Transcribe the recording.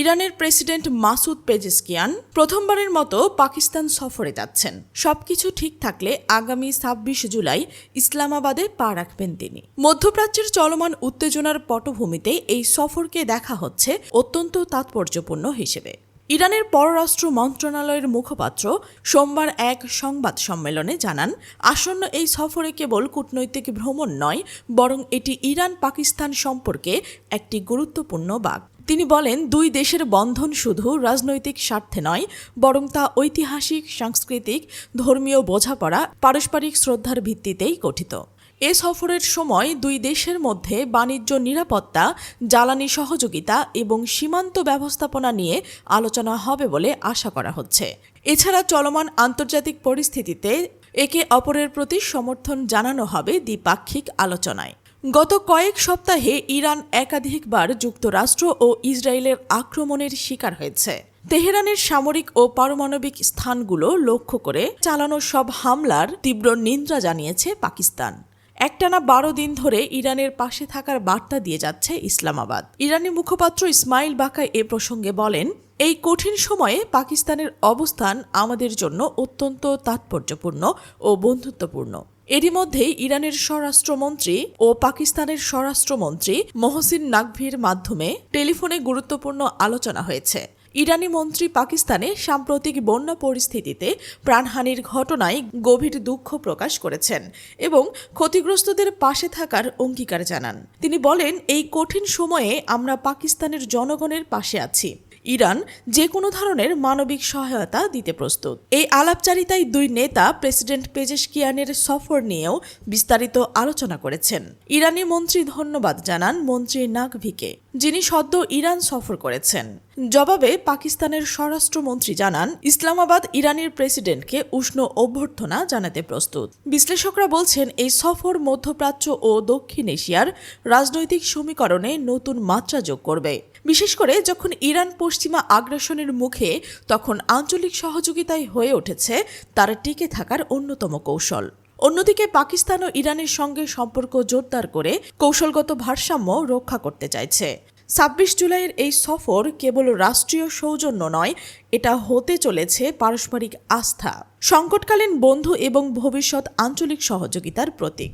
ইরানের president Masoud Pezeshkian প্রথমবারের মতো পাকিস্তান সফরে যাচ্ছেন। সবকিছু ঠিক থাকলে আগামী ছাব্বিশ জুলাই ইসলামাবাদে পা রাখবেন তিনি। মধ্যপ্রাচ্যের চলমান উত্তেজনার পটভূমিতে এই সফরকে দেখা হচ্ছে অত্যন্ত তাৎপর্যপূর্ণ হিসেবে। ইরানের পররাষ্ট্র মন্ত্রণালয়ের মুখপাত্র সোমবার এক সংবাদ সম্মেলনে জানান, আসন্ন এই সফরে কেবল কূটনৈতিক ভ্রমণ নয়, বরং এটি ইরান পাকিস্তান সম্পর্কে একটি গুরুত্বপূর্ণ বাক তিনি বলেন, দুই দেশের বন্ধন শুধু রাজনৈতিক স্বার্থে নয়, বরং তা ঐতিহাসিক, সাংস্কৃতিক, ধর্মীয় বোঝাপড়া, পারস্পরিক শ্রদ্ধার ভিত্তিতেই গঠিত। এ সফরের সময় দুই দেশের মধ্যে বাণিজ্য নিরাপত্তা, জ্বালানি সহযোগিতা এবং সীমান্ত ব্যবস্থাপনা নিয়ে আলোচনা হবে বলে আশা করা হচ্ছে। এছাড়া চলমান আন্তর্জাতিক পরিস্থিতিতে একে অপরের প্রতি সমর্থন জানানো হবে দ্বিপাক্ষিক আলোচনায়। গত কয়েক সপ্তাহে ইরান একাধিকবার যুক্তরাষ্ট্র ও ইসরায়েলের আক্রমণের শিকার হয়েছে। তেহরানের সামরিক ও পারমাণবিক স্থানগুলো লক্ষ্য করে চালানো সব হামলার তীব্র নিন্দা জানিয়েছে পাকিস্তান। একটানা বারো দিন ধরে ইরানের পাশে থাকার বার্তা দিয়ে যাচ্ছে ইসলামাবাদ। ইরানি মুখপাত্র ইসমাইল বাকাই এ প্রসঙ্গে বলেন, এই কঠিন সময়ে পাকিস্তানের অবস্থান আমাদের জন্য অত্যন্ত তাৎপর্যপূর্ণ ও বন্ধুত্বপূর্ণ। এরই মধ্যেই ইরানের স্বরাষ্ট্রমন্ত্রী ও পাকিস্তানের স্বরাষ্ট্রমন্ত্রী মহসিন নাকভির মাধ্যমে টেলিফোনে গুরুত্বপূর্ণ আলোচনা হয়েছে। ইরানি মন্ত্রী পাকিস্তানে সাম্প্রতিক বন্যা পরিস্থিতিতে প্রাণহানির ঘটনায় গভীর দুঃখ প্রকাশ করেছেন এবং ক্ষতিগ্রস্তদের পাশে থাকার অঙ্গীকার জানান। তিনি বলেন, এই কঠিন সময়ে আমরা পাকিস্তানের জনগণের পাশে আছি। ইরান যে কোনো ধরনের মানবিক সহায়তা দিতে প্রস্তুত। এই আলাপচারিতায় দুই নেতা প্রেসিডেন্ট পেজেশকিয়ানের সফর নিয়েও বিস্তারিত আলোচনা করেছেন। ইরানি মন্ত্রী ধন্যবাদ জানান মন্ত্রী নাকভিকে যিনি সদ্য ইরান সফর করেছেন। জবাবে পাকিস্তানের স্বরাষ্ট্রমন্ত্রী জানান, ইসলামাবাদ ইরানের প্রেসিডেন্টকে উষ্ণ অভ্যর্থনা জানাতে প্রস্তুত। বিশ্লেষকরা বলছেন, এই সফর মধ্যপ্রাচ্য ও দক্ষিণ এশিয়ার রাজনৈতিক সমীকরণে নতুন মাত্রা যোগ করবে। বিশেষ করে যখন ইরান পশ্চিমা আগ্রাসনের মুখে তখন আঞ্চলিক সহযোগিতায় হয়ে উঠেছে, তার টিকে থাকার অন্যতম কৌশল। অন্যদিকে পাকিস্তান ও ইরানের সঙ্গে সম্পর্ক জোরদার করে কৌশলগত ভারসাম্য রক্ষা করতে চাইছে। ছাব্বিশ জুলাইয়ের এই সফর কেবল রাষ্ট্রীয় সৌজন্য নয়, এটা হতে চলেছে পারস্পরিক আস্থা। সংকটকালীন বন্ধু এবং ভবিষ্যৎ আঞ্চলিক সহযোগিতার প্রতীক।